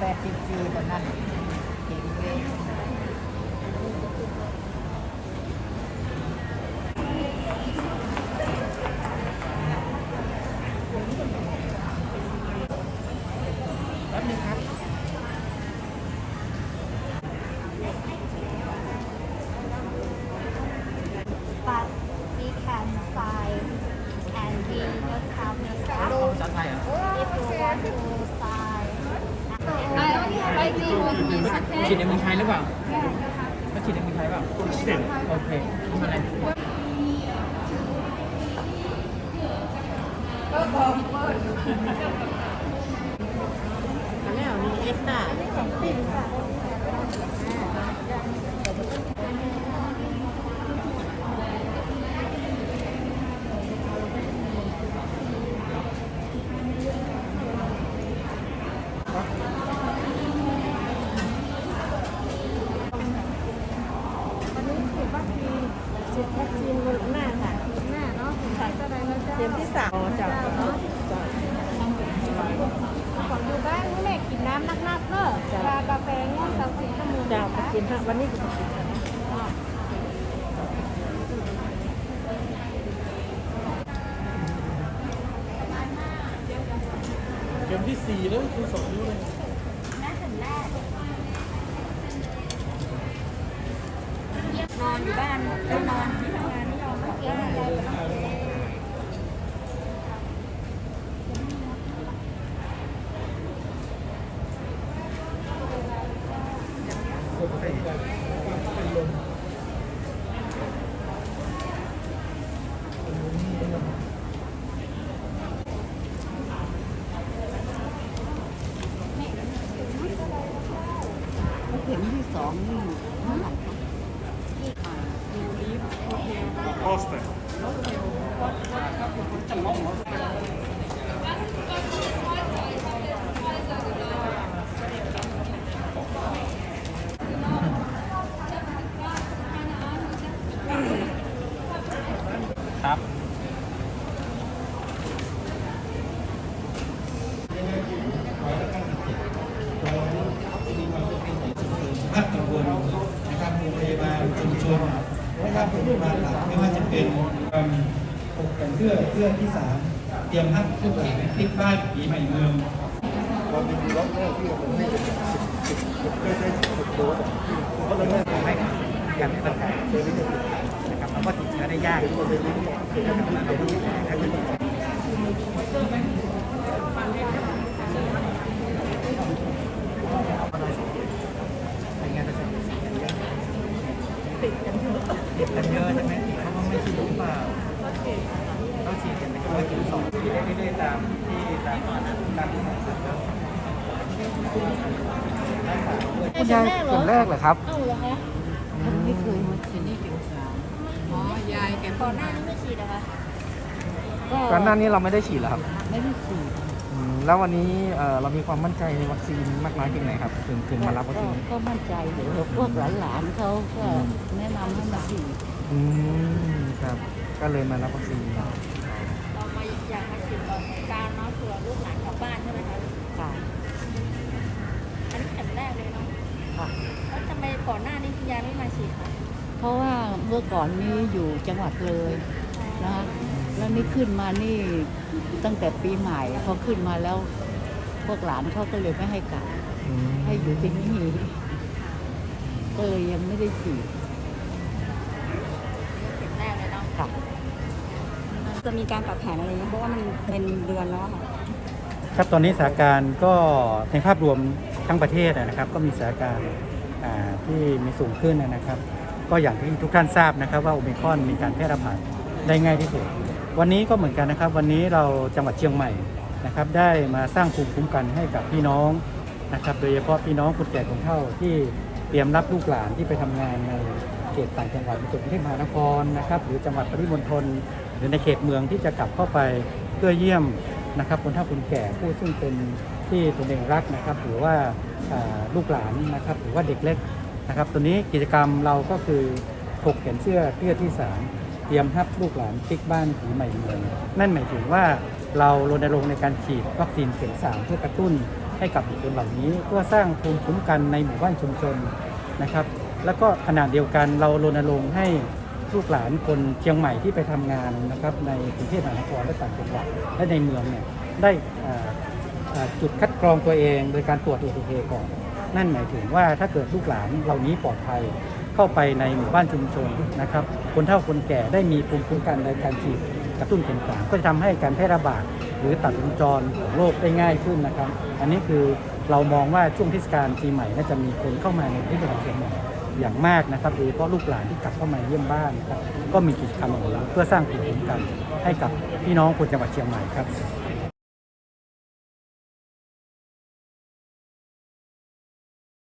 แบบจริงๆคนนั้น ฉีดในเมืองไทยหรือเปล่าเขาฉีดในเมืองไทยเปล่าโอเคทำอะไรแล้วมีเอ็กซ์ต้า วันนี้ฉีดวัคซีนฉีด วัคซีนหน้าค่ะหน้าเนาะส่ก็ได้แล้วจ้าเข็มที่สามจากขอดูบ้างแม่กินน้ำนักๆเนอะชากาแฟง่วงเสาสีขมูจากไปกินฮะวันนี้ก็ไปกินฮะเข็มที่สี่แล้วคือสองนิ้วเลยนอนอยู่บ้านไปนอน เก็บอะไรเข็มที่สองนี่เท่าไหร่ คะ ครับ ภาคตำบลนะครับโรงพยาบาลชุมชน นะครับรงพยาหลักไม่ว่าจะเป็นการปกแต่งเสื้อเสื้อที่สามเตรียมพักทุกหลังพลิกบ้านปีใหม่เมืองเรามีล็อกแรกที่ผมให้สิบสิบสิบได้ได้สิบโดสเพราะเราไม่ไม่การไม่สัมผัสเคยได้ยินนะครับเราก็ติดเชื้อได้ยากคนเลยรู้ว่าคือการทำงานเราไม่ได้แค่เป็นเป็นไงานเกษตรติดกันเยอะติดกันเยอะใช่ไหมเขาก็ไม่ฉีดหรือเปล่าเขาฉีดกันแต่ก็ไม่ถึงสองฉีดได้เรื่อยๆ ตามที่ตามตามที่หมสั่งแล้วคุณยายเข็มแรกเหรอครับเอ้าเหรอคะท่านไม่เคยมาฉีดนี่เข็มสามอ๋อยายแกก่อนหน้านี้ไม่ฉีดเหรอคะก่อนหน้านี้เราไม่ได้ฉีดเหรอครับ ไม่ได้ฉีดแล้ววันนี้เรามีความมั่นใจในวัคซีนมากน้อยเพียงไหนครับถึงถึงมารับวัคซีนก็มั่นใจเดี๋ยวพวกหลานๆเขาก็แนะนำให้มาฉีดอืมครับ ก็เลยมารับวัคซีน เรามาอยากมาฉีด ก่อนการเนาะเผื่อลูกหลานกลับบ้านใช่ไหมคะค่ะอันนี้เข็มแรกเลยเนาะค่ะ แล้วทำไมก่อนหน้านี้คุณยายไม่มาฉีดคะเพราะว่าเมื่อก่อนนี้อยู่จังหวัดเลยนะคะแล้วนี่ขึ้นมานี่ตั้งแต่ปีใหม่พอขึ้นมาแล้ว พวกหลานเขาก็เลยไม่ให้กลับอืมให้อยู่ที่นี่ก็เลยยังไม่ได้ฉีด เข็มแรกเลยเนาะ ค่ะ จะมีการปรับแผนอะไรเงี้ยเพราะว่ามันเป็นเดือนแล้วอะค่ะ ครับตอนนี้สถานการณ์ก็ในภาพรวมทั้งประเทศนะครับ ก็มีสถานการณ์อ่าที่มีสูงขึ้นนะครับ ก็อย่างที่ทุกท่านทราบนะครับว่าโอมิครอนมีการแพร่ระบาดได้ง่ายที่สุด วันนี้ก็เหมือนกันนะครับ วันนี้เราจังหวัดเชียงใหม่นะครับ ได้มาสร้างภูมิคุ้มกันให้กับพี่น้องนะครับ โดยเฉพาะพี่น้องคนแก่คนเฒ่าที่เตรียมรับลูกหลานที่ไปทำงานในเขตต่างจังหวัดในกรุงเทพมหานครนะครับ หรือจังหวัดปริมณฑล หรือในเขตเมืองที่จะกลับเข้าไปเพื่อเยี่ยมนะครับคนเฒ่าคนแก่ผู้ซึ่งเป็นที่ตนเองรักนะครับหรือว่าลูกหลานนะครับหรือว่าเด็กเล็กนะครับตัวนี้กิจกรรมเราก็คือถกเขียนเสื้อเพื่อที่สามเตรียมทับลูกหลานติ๊กบ้านผีใหม่เมืองนั่นหมายถึงว่าเรารณรงค์ในการฉีดวัคซีนเข็มสามเพื่อกระตุ้นให้กับบุคคลเหล่านี้เพื่อสร้างภูมิคุ้มกันในหมู่บ้านชุมชนนะครับ แล้วก็ขณะเดียวกันเรารณรงค์ให้ ลูกหลานคนเชียงใหม่ที่ไปทำงานนะครับในกรุงเทพมหานครและต่างจังหวัดและในเมืองเนี่ยได้จุดคัดกรองตัวเองโดยการตรวจ ATK ก่อน นั่นหมายถึงว่าถ้าเกิดลูกหลานเหล่านี้ปลอดภัยเข้าไปในหมู่บ้านชุมชนนะครับ คนเฒ่าคนแก่ได้มีภูมิคุ้มกันในการฉีดกระตุ้นเข็มสามก็จะทำให้การแพร่ระบาดหรือตัดวงจรของโรคได้ง่ายขึ้นนะครับ อันนี้คือเรามองว่าช่วงเทศกาลปีใหม่น่าจะมีคนเข้ามาในพื้นที่จังหวัดเชียงใหม่ อย่างมากนะครับโดยเฉพาะลูกหลานที่กลับเข้ามาเยี่ยมบ้านนะครับก็มีกิจกรรมของเราเพื่อสร้างภูมิคุ้มกันให้กับพี่น้องคนจังหวัดเชียงใหม่ครับ